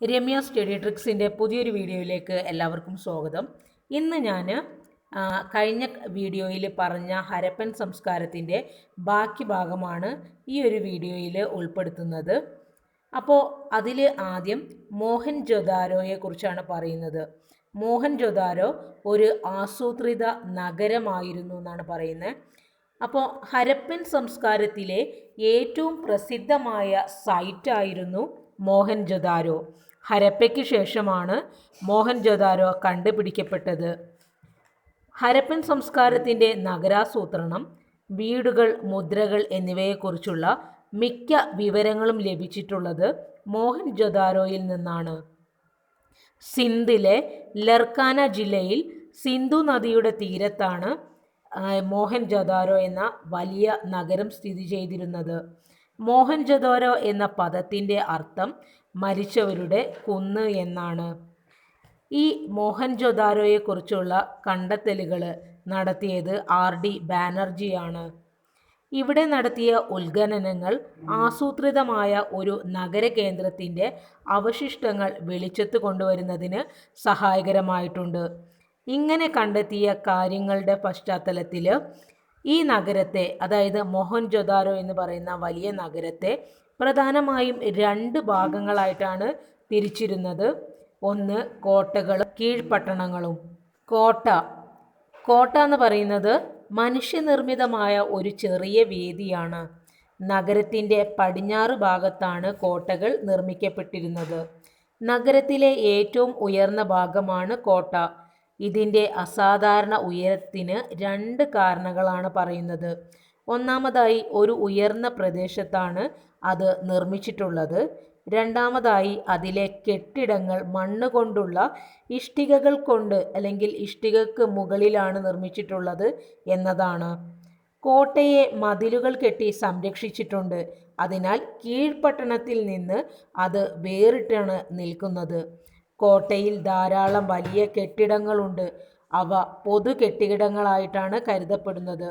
Ramya study ട്രിക്സിന്റെ പുതിയൊരു വീഡിയോയിലേക്ക് എല്ലാവർക്കും സ്വാഗതം. ഇന്ന് ഞാൻ കഴിഞ്ഞ വീഡിയോയിൽ പറഞ്ഞ ഹരപ്പൻ സംസ്കാരത്തിന്റെ ബാക്കി ഭാഗമാണ് ഈ ഒരു വീഡിയോയിൽ ഉൾപ്പെടുത്തുന്നത്. അപ്പോൾ അതിൽ ആദ്യം മോഹൻ ജൊദാരോയെ കുറിച്ചാണ് പറയുന്നത്. മോഹൻ ജൊദാരോ ഒരു ആസൂത്രിത നഗരമായിരുന്നു എന്നാണ് പറയുന്നത്. അപ്പോൾ ഹരപ്പൻ സംസ്കാരത്തിലെ ഏറ്റവും പ്രസിദ്ധമായ സൈറ്റായിരുന്നു മോഹൻ മോഹൻജൊദാരോ ഹരപ്പയ്ക്ക് ശേഷമാണ് മോഹൻജൊദാരോ കണ്ടുപിടിക്കപ്പെട്ടത്. ഹരപ്പൻ സംസ്കാരത്തിന്റെ നഗരാസൂത്രണം വീടുകൾ മുദ്രകൾ എന്നിവയെക്കുറിച്ചുള്ള മിക്ക വിവരങ്ങളും ലഭിച്ചിട്ടുള്ളത് മോഹൻജൊദാരോയിൽ നിന്നാണ്. സിന്ധിലെ ലർക്കാന ജില്ലയിൽ സിന്ധു നദിയുടെ തീരത്താണ് മോഹൻജൊദാരോ എന്ന വലിയ നഗരം സ്ഥിതി ചെയ്തിരുന്നത്. മോഹൻജൊദാരോ എന്ന പദത്തിന്റെ അർത്ഥം മരിച്ചവരുടെ കുന്ന് എന്നാണ്. ഈ മോഹൻജൊദാരോയെക്കുറിച്ചുള്ള കണ്ടെത്തലുകൾ നടത്തിയത് ആർ ഡി ബാനർജിയാണ്. ഇവിടെ നടത്തിയ ഉത്ഖനനങ്ങൾ ആസൂത്രിതമായ ഒരു നഗരകേന്ദ്രത്തിന്റെ അവശിഷ്ടങ്ങൾ വെളിച്ചത്ത് കൊണ്ടുവരുന്നതിന് സഹായകരമായിട്ടുണ്ട്. ഇങ്ങനെ കണ്ടെത്തിയ കാര്യങ്ങളുടെ പശ്ചാത്തലത്തിൽ ഈ നഗരത്തെ അതായത് മോഹൻജൊദാരോ എന്ന് പറയുന്ന വലിയ നഗരത്തെ പ്രധാനമായും രണ്ട് ഭാഗങ്ങളായിട്ടാണ് തിരിച്ചിരുന്നത്. ഒന്ന് കോട്ടകളും കീഴ്പട്ടണങ്ങളും. കോട്ട. കോട്ട എന്ന് പറയുന്നത് മനുഷ്യനിർമ്മിതമായ ഒരു ചെറിയ വേദിയാണ്. നഗരത്തിന്റെ പടിഞ്ഞാറ് ഭാഗത്താണ് കോട്ടകൾ നിർമ്മിക്കപ്പെട്ടിരുന്നത്. നഗരത്തിലെ ഏറ്റവും ഉയർന്ന ഭാഗമാണ് കോട്ട. ഇതിന്റെ അസാധാരണ ഉയരത്തിന് രണ്ട് കാരണങ്ങളാണ് പറയുന്നത്. ഒന്നാമതായി ഒരു ഉയർന്ന പ്രദേശത്താണ് അത് നിർമ്മിച്ചിട്ടുള്ളത്. രണ്ടാമതായി അതിലെ കെട്ടിടങ്ങൾ മണ്ണ് കൊണ്ടുള്ള ഇഷ്ടികകൾ കൊണ്ട് അല്ലെങ്കിൽ ഇഷ്ടികക്ക് മുകളിലാണ് നിർമ്മിച്ചിട്ടുള്ളത് എന്നതാണ്. കോട്ടയെ മതിലുകൾ കെട്ടി സംരക്ഷിച്ചിട്ടുണ്ട്. അതിനാൽ കീഴ്പട്ടണത്തിൽ നിന്ന് അത് വേറിട്ടാണ് നിൽക്കുന്നത്. കോട്ടയിൽ ധാരാളം വലിയ കെട്ടിടങ്ങളുണ്ട്. അവ പൊതു കെട്ടിടങ്ങളായിട്ടാണ് കരുതപ്പെടുന്നത്.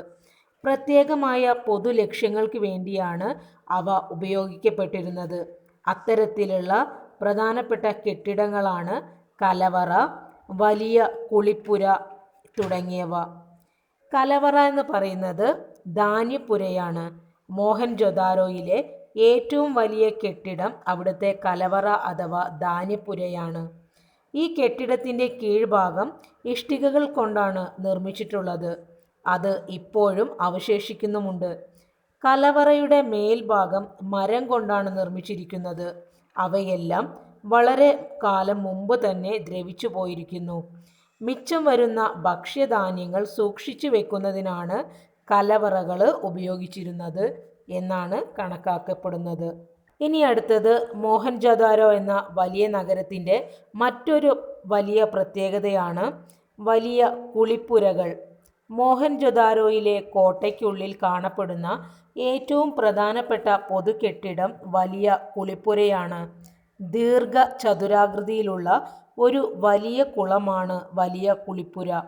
പ്രത്യേകമായ പൊതു ലക്ഷ്യങ്ങൾക്ക് വേണ്ടിയാണ് അവ ഉപയോഗിക്കപ്പെട്ടിരുന്നത്. അത്തരത്തിലുള്ള പ്രധാനപ്പെട്ട കെട്ടിടങ്ങളാണ് കലവറ വലിയ കുളിപ്പുര തുടങ്ങിയവ. കലവറ എന്ന് പറയുന്നത് ധാന്യപ്പുരയാണ്. മോഹൻജൊദാരോയിലെ ഏറ്റവും വലിയ കെട്ടിടം അവിടുത്തെ കലവറ അഥവാ ധാന്യപ്പുരയാണ്. ഈ കെട്ടിടത്തിന്റെ കീഴ്ഭാഗം ഇഷ്ടികകൾ കൊണ്ടാണ് നിർമ്മിച്ചിട്ടുള്ളത്. അത് ഇപ്പോഴും അവശേഷിക്കുന്നുമുണ്ട്. കലവറയുടെ മേൽഭാഗം മരം കൊണ്ടാണ് നിർമ്മിച്ചിരിക്കുന്നത്. അവയെല്ലാം വളരെ കാലം മുമ്പ് തന്നെ ദ്രവിച്ചു പോയിരിക്കുന്നു. മിച്ചം വരുന്ന ഭക്ഷ്യധാന്യങ്ങൾ സൂക്ഷിച്ചു വെക്കുന്നതിനാണ് കലവറകൾ ഉപയോഗിച്ചിരുന്നത്. എന്നാണ് കണക്കാക്കപ്പെടുന്നത്. ഇനി അടുത്തത് മോഹൻജദാരോ എന്ന വലിയ നഗരത്തിന്റെ മറ്റൊരു വലിയ പ്രത്യേകതയാണ് വലിയ കുളിപ്പുരകൾ. മോഹൻജദാരോയിലെ കോട്ടയ്ക്കുള്ളിൽ കാണപ്പെടുന്ന ഏറ്റവും പ്രധാനപ്പെട്ട പൊതു കെട്ടിടം വലിയ കുളിപ്പുരയാണ്. ദീർഘ ചതുരാകൃതിയിലുള്ള ഒരു വലിയ കുളമാണ് വലിയ കുളിപ്പുര.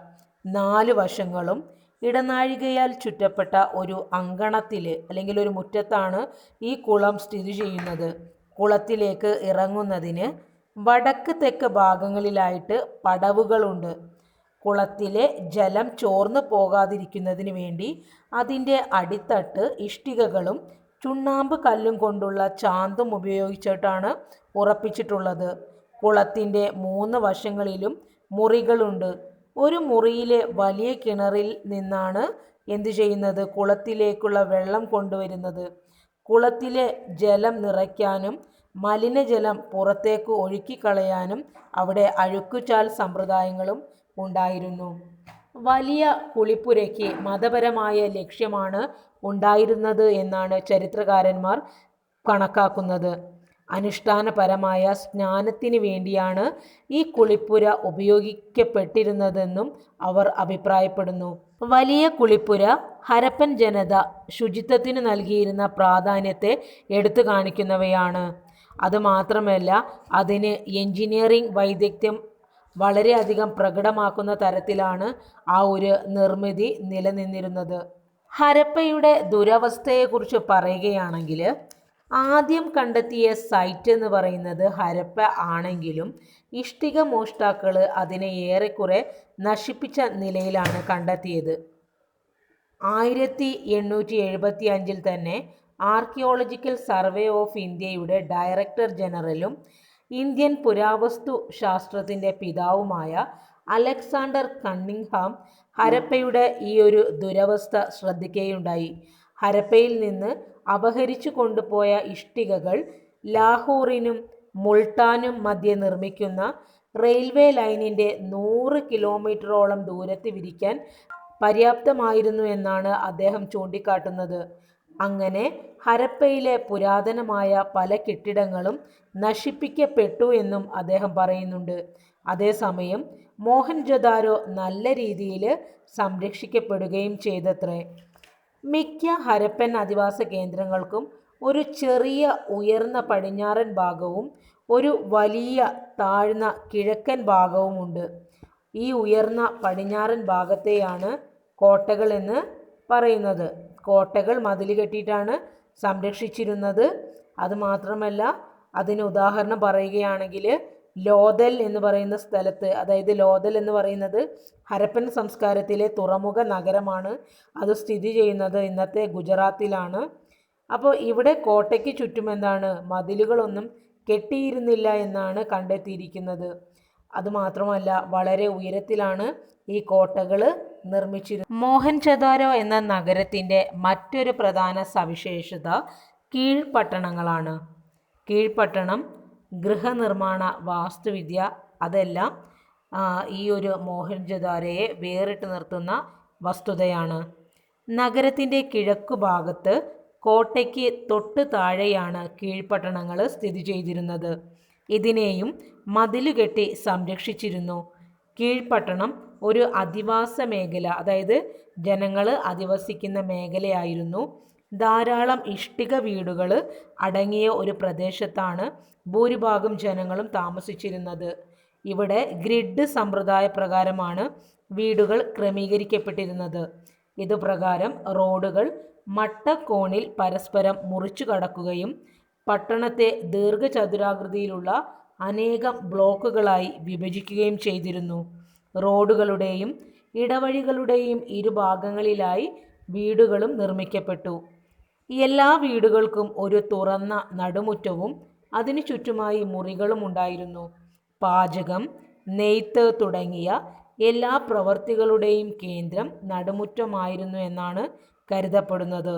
നാല് വശങ്ങളും ഇടനാഴികയാൽ ചുറ്റപ്പെട്ട ഒരു അങ്കണത്തിൽ അല്ലെങ്കിൽ ഒരു മുറ്റത്താണ് ഈ കുളം സ്ഥിതി ചെയ്യുന്നത്. കുളത്തിലേക്ക് ഇറങ്ങുന്നതിന് വടക്ക് തെക്ക് ഭാഗങ്ങളിലായിട്ട് പടവുകളുണ്ട്. കുളത്തിലെ ജലം ചോർന്നു പോകാതിരിക്കുന്നതിന് വേണ്ടി അതിന്റെ അടിത്തട്ട് ഇഷ്ടികകളും ചുണ്ണാമ്പ് കല്ലും കൊണ്ടുള്ള ചാന്തും ഉപയോഗിച്ചിട്ടാണ് ഉറപ്പിച്ചിട്ടുള്ളത്. കുളത്തിന്റെ മൂന്ന് വശങ്ങളിലും മുറികളുണ്ട്. ഒരു മുറിയിലെ വലിയ കിണറിൽ നിന്നാണ് എന്തു ചെയ്യുന്നത്? കുളത്തിലേക്കുള്ള വെള്ളം കൊണ്ടുവരുന്നത്. കുളത്തിലെ ജലം നിറയ്ക്കാനും മലിനജലം പുറത്തേക്ക് ഒഴുക്കിക്കളയാനും അവിടെ അഴുക്കുചാൽ സമ്പ്രദായങ്ങളും ഉണ്ടായിരുന്നു. വലിയ കുളിപ്പുരയ്ക്ക് മതപരമായ ലക്ഷ്യമാണ് ഉണ്ടായിരുന്നത് എന്നാണ് ചരിത്രകാരന്മാർ കണക്കാക്കുന്നത്. അനുഷ്ഠാനപരമായ സ്നാനത്തിന് വേണ്ടിയാണ് ഈ കുളിപ്പുര ഉപയോഗിക്കപ്പെട്ടിരുന്നതെന്നും അവർ അഭിപ്രായപ്പെടുന്നു. വലിയ കുളിപ്പുര ഹരപ്പൻ ജനത ശുചിത്വത്തിന് നൽകിയിരുന്ന പ്രാധാന്യത്തെ എടുത്തു കാണിക്കുന്നവയാണ്. അതുമാത്രമല്ല അതിന് എഞ്ചിനീയറിംഗ് വൈദഗ്ധ്യം വളരെയധികം പ്രകടമാക്കുന്ന തരത്തിലാണ് ആ ഒരു നിർമ്മിതി നിലനിന്നിരുന്നത്. ഹരപ്പയുടെ ദുരവസ്ഥയെക്കുറിച്ച് പറയുകയാണെങ്കിൽ ആദ്യം കണ്ടെത്തിയ സൈറ്റ് എന്ന് പറയുന്നത് ഹരപ്പ ആണെങ്കിലും ഇഷ്ടിക മോഷ്ടാക്കൾ അതിനെ ഏറെക്കുറെ നശിപ്പിച്ച നിലയിലാണ് കണ്ടെത്തിയത്. ആയിരത്തി എണ്ണൂറ്റി എഴുപത്തി അഞ്ചിൽ തന്നെ ആർക്കിയോളജിക്കൽ സർവേ ഓഫ് ഇന്ത്യയുടെ ഡയറക്ടർ ജനറലും ഇന്ത്യൻ പുരാവസ്തു ശാസ്ത്രത്തിന്റെ പിതാവുമായ അലക്സാണ്ടർ കണ്ണിങ്ഹാം ഹരപ്പയുടെ ഈ ഒരു ദുരവസ്ഥ ശ്രദ്ധിക്കുകയുണ്ടായി. ഹരപ്പയിൽ നിന്ന് അപഹരിച്ചു കൊണ്ടുപോയ ഇഷ്ടികകൾ ലാഹോറിനും മുൾട്ടാനും മധ്യ നിർമ്മിക്കുന്ന റെയിൽവേ ലൈനിന്റെ നൂറ് കിലോമീറ്ററോളം ദൂരത്ത് വിരിക്കാൻ പര്യാപ്തമായിരുന്നു എന്നാണ് അദ്ദേഹം ചൂണ്ടിക്കാട്ടുന്നത്. അങ്ങനെ ഹരപ്പയിലെ പുരാതനമായ പല കെട്ടിടങ്ങളും നശിപ്പിക്കപ്പെട്ടു എന്നും അദ്ദേഹം പറയുന്നുണ്ട്. അതേസമയം മോഹൻജദാരോ നല്ല രീതിയിൽ സംരക്ഷിക്കപ്പെടുകയും ചെയ്തത്രേ. മിക്ക ഹരപ്പൻ അധിവാസ കേന്ദ്രങ്ങൾക്കും ഒരു ചെറിയ ഉയർന്ന പടിഞ്ഞാറൻ ഭാഗവും ഒരു വലിയ താഴ്ന്ന കിഴക്കൻ ഭാഗവുമുണ്ട്. ഈ ഉയർന്ന പടിഞ്ഞാറൻ ഭാഗത്തെയാണ് കോട്ടകൾ എന്ന് പറയുന്നത്. കോട്ടകൾ മതിൽ കെട്ടിയിട്ടാണ് സംരക്ഷിച്ചിരുന്നത്. അതുമാത്രമല്ല അതിന് ഉദാഹരണം പറയുകയാണെങ്കിൽ ലോതൽ എന്ന് പറയുന്ന സ്ഥലത്ത് അതായത് ലോതൽ എന്ന് പറയുന്നത് ഹരപ്പൻ സംസ്കാരത്തിലെ തുറമുഖ നഗരമാണ്. അത് സ്ഥിതി ചെയ്യുന്നത് ഇന്നത്തെ ഗുജറാത്തിലാണ്. അപ്പോൾ ഇവിടെ കോട്ടയ്ക്ക് ചുറ്റും എന്താണ്? മതിലുകളൊന്നും കെട്ടിയിരുന്നില്ല എന്നാണ് കണ്ടെത്തിയിരിക്കുന്നത്. അതുമാത്രമല്ല വളരെ ഉയരത്തിലാണ് ഈ കോട്ടകൾ നിർമ്മിച്ചിരുന്നത് മോഹൻജദാരോ എന്ന നഗരത്തിന്റെ മറ്റൊരു പ്രധാന സവിശേഷത കീഴ്പട്ടണങ്ങളാണ്. കീഴ്പട്ടണം ഗൃഹനിർമ്മാണ വാസ്തുവിദ്യ അതെല്ലാം ഈ ഒരു മോഹൻജദാരയെ വേറിട്ട് നിർത്തുന്ന വസ്തുതയാണ്. നഗരത്തിന്റെ കിഴക്കു ഭാഗത്ത് കോട്ടയ്ക്ക് തൊട്ട് താഴെയാണ് കീഴ്പട്ടണങ്ങൾ സ്ഥിതി ചെയ്തിരുന്നത്. ഇതിനെയും മതിലുകെട്ടി സംരക്ഷിച്ചിരുന്നു. കീഴ്പട്ടണം ഒരു അധിവാസ മേഖല അതായത് ജനങ്ങൾ അധിവസിക്കുന്ന മേഖലയായിരുന്നു. ധാരാളം ഇഷ്ടിക വീടുകൾ അടങ്ങിയ ഒരു പ്രദേശത്താണ് ഭൂരിഭാഗം ജനങ്ങളും താമസിച്ചിരുന്നത്. ഇവിടെ ഗ്രിഡ് സമ്പ്രദായ പ്രകാരമാണ് വീടുകൾ ക്രമീകരിക്കപ്പെട്ടിരുന്നത്. ഇതുപ്രകാരം റോഡുകൾ മട്ടക്കോണിൽ പരസ്പരം മുറിച്ചു കടക്കുകയും പട്ടണത്തെ ദീർഘചതുരാകൃതിയിലുള്ള അനേകം ബ്ലോക്കുകളായി വിഭജിക്കുകയും ചെയ്തിരുന്നു. റോഡുകളുടെയും ഇടവഴികളുടെയും ഇരുഭാഗങ്ങളിലായി വീടുകളും നിർമ്മിക്കപ്പെട്ടു. എല്ലാ വീടുകൾക്കും ഒരു തുറന്ന നടുമുറ്റവും അതിനു ചുറ്റുമായി മുറികളും ഉണ്ടായിരുന്നു. പാചകം നെയ്ത്ത് തുടങ്ങിയ എല്ലാ പ്രവർത്തികളുടെയും കേന്ദ്രം നടുമുറ്റമായിരുന്നു എന്നാണ് കരുതപ്പെടുന്നത്.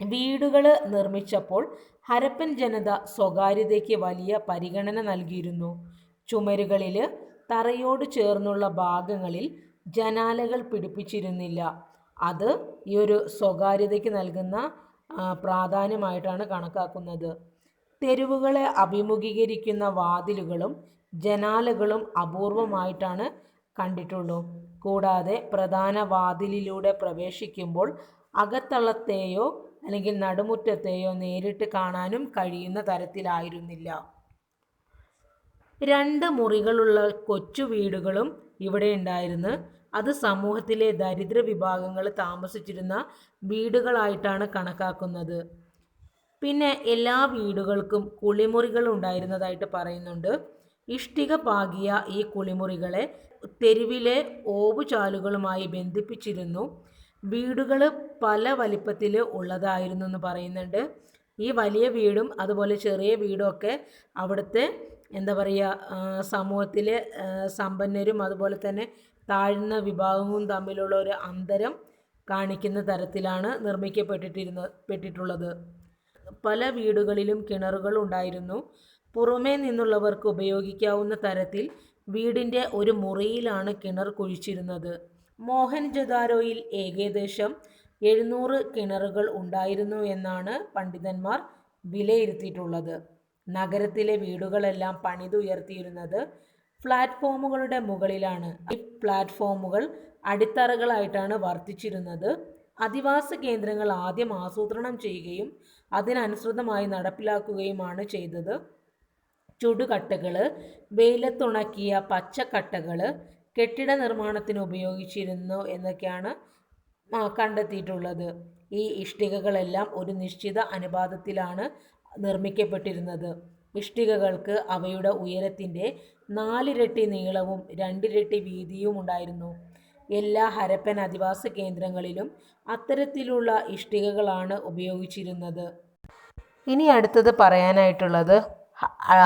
വീടുകൾ നിർമ്മിച്ചപ്പോൾ ഹരപ്പൻ ജനത സ്വകാര്യതയ്ക്ക് വലിയ പരിഗണന നൽകിയിരുന്നു. ചുമരുകളിൽ തറയോട് ചേർന്നുള്ള ഭാഗങ്ങളിൽ ജനാലകൾ പിടിപ്പിച്ചിരുന്നില്ല. അത് ഈ ഒരു സ്വകാര്യതയ്ക്ക് നൽകുന്ന പ്രാധാന്യമായിട്ടാണ് കണക്കാക്കുന്നത്. തെരുവുകളെ അഭിമുഖീകരിക്കുന്ന വാതിലുകളും ജനാലകളും അപൂർവമായിട്ടാണ് കണ്ടിട്ടുള്ളൂ. കൂടാതെ പ്രധാന വാതിലിലൂടെ പ്രവേശിക്കുമ്പോൾ അകത്തളത്തെയോ അല്ലെങ്കിൽ നടുമുറ്റത്തെയോ നേരിട്ട് കാണാനും കഴിയുന്ന തരത്തിലായിരുന്നില്ല. രണ്ട് മുറികളുള്ള കൊച്ചു വീടുകളും ഇവിടെ ഉണ്ടായിരുന്നു. അത് സമൂഹത്തിലെ ദരിദ്ര വിഭാഗങ്ങൾ താമസിച്ചിരുന്ന വീടുകളായിട്ടാണ് കണക്കാക്കുന്നത്. പിന്നെ എല്ലാ വീടുകൾക്കും കുളിമുറികൾ ഉണ്ടായിരുന്നതായിട്ട് പറയുന്നുണ്ട്. ഇഷ്ടിക പാകിയ ഈ കുളിമുറികളെ തെരുവിലെ ഓവുചാലുകളുമായി ബന്ധിപ്പിച്ചിരുന്നു. വീടുകൾ പല വലിപ്പത്തിൽ ഉള്ളതായിരുന്നു എന്ന് പറയുന്നുണ്ട്. ഈ വലിയ വീടും അതുപോലെ ചെറിയ വീടും ഒക്കെ അവിടുത്തെ എന്താ പറയുക സമൂഹത്തിലെ സമ്പന്നരും അതുപോലെ തന്നെ താഴ്ന്ന വിഭാഗവും തമ്മിലുള്ള ഒരു അന്തരം കാണിക്കുന്ന തരത്തിലാണ് നിർമ്മിക്കപ്പെട്ടിട്ടിരുന്ന പെട്ടിട്ടുള്ളത്. പല വീടുകളിലും കിണറുകൾ ഉണ്ടായിരുന്നു. പുറമേ നിന്നുള്ളവർക്ക് ഉപയോഗിക്കാവുന്ന തരത്തിൽ വീടിന്റെ ഒരു മുറിയിലാണ് കിണർ കുഴിച്ചിരുന്നത്. മോഹൻജദാരോയിൽ ഏകദേശം എഴുന്നൂറ് കിണറുകൾ ഉണ്ടായിരുന്നു എന്നാണ് പണ്ഡിതന്മാർ വിലയിരുത്തിയിട്ടുള്ളത്. നഗരത്തിലെ വീടുകളെല്ലാം പണിതുയർത്തിയിരുന്നത് പ്ലാറ്റ്ഫോമുകളുടെ മുകളിലാണ് ഈ പ്ലാറ്റ്ഫോമുകൾ അടിത്തറകളായിട്ടാണ് വർത്തിച്ചിരുന്നത്. അധിവാസ കേന്ദ്രങ്ങൾ ആദ്യം ആസൂത്രണം ചെയ്യുകയും അതിനനുസൃതമായി നടപ്പിലാക്കുകയുമാണ് ചെയ്തത്. ചുടുകട്ടകൾ വെയിലത്തുണക്കിയ പച്ചക്കട്ടകൾ കെട്ടിട നിർമ്മാണത്തിന് ഉപയോഗിച്ചിരുന്നു എന്നൊക്കെയാണ് കണ്ടെത്തിയിട്ടുള്ളത്. ഈ ഇഷ്ടികകളെല്ലാം ഒരു നിശ്ചിത അനുപാതത്തിലാണ് നിർമ്മിക്കപ്പെട്ടിരുന്നത്. ഇഷ്ടികകൾക്ക് അവയുടെ ഉയരത്തിന്റെ നാലിരട്ടി നീളവും രണ്ടിരട്ടി വീതിയും ഉണ്ടായിരുന്നു. എല്ലാ ഹരപ്പൻ അധിവാസ കേന്ദ്രങ്ങളിലും അത്തരത്തിലുള്ള ഇഷ്ടികകളാണ് ഉപയോഗിച്ചിരുന്നത്. ഇനി അടുത്തത് പറയാനായിട്ടുള്ളത്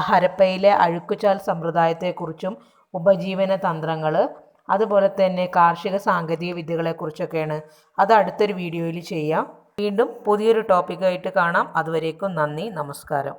ഹരപ്പയിലെ അഴുക്കുചാൽ സമ്പ്രദായത്തെക്കുറിച്ചും ഉപജീവന തന്ത്രങ്ങൾ അതുപോലെ തന്നെ കാർഷിക സാങ്കേതിക വിദ്യകളെക്കുറിച്ചൊക്കെയാണ്. അത് അടുത്തൊരു വീഡിയോയിൽ ചെയ്യാം. വീണ്ടും പുതിയൊരു ടോപ്പിക്കായിട്ട് കാണാം. അതുവരേക്കും നന്ദി നമസ്കാരം.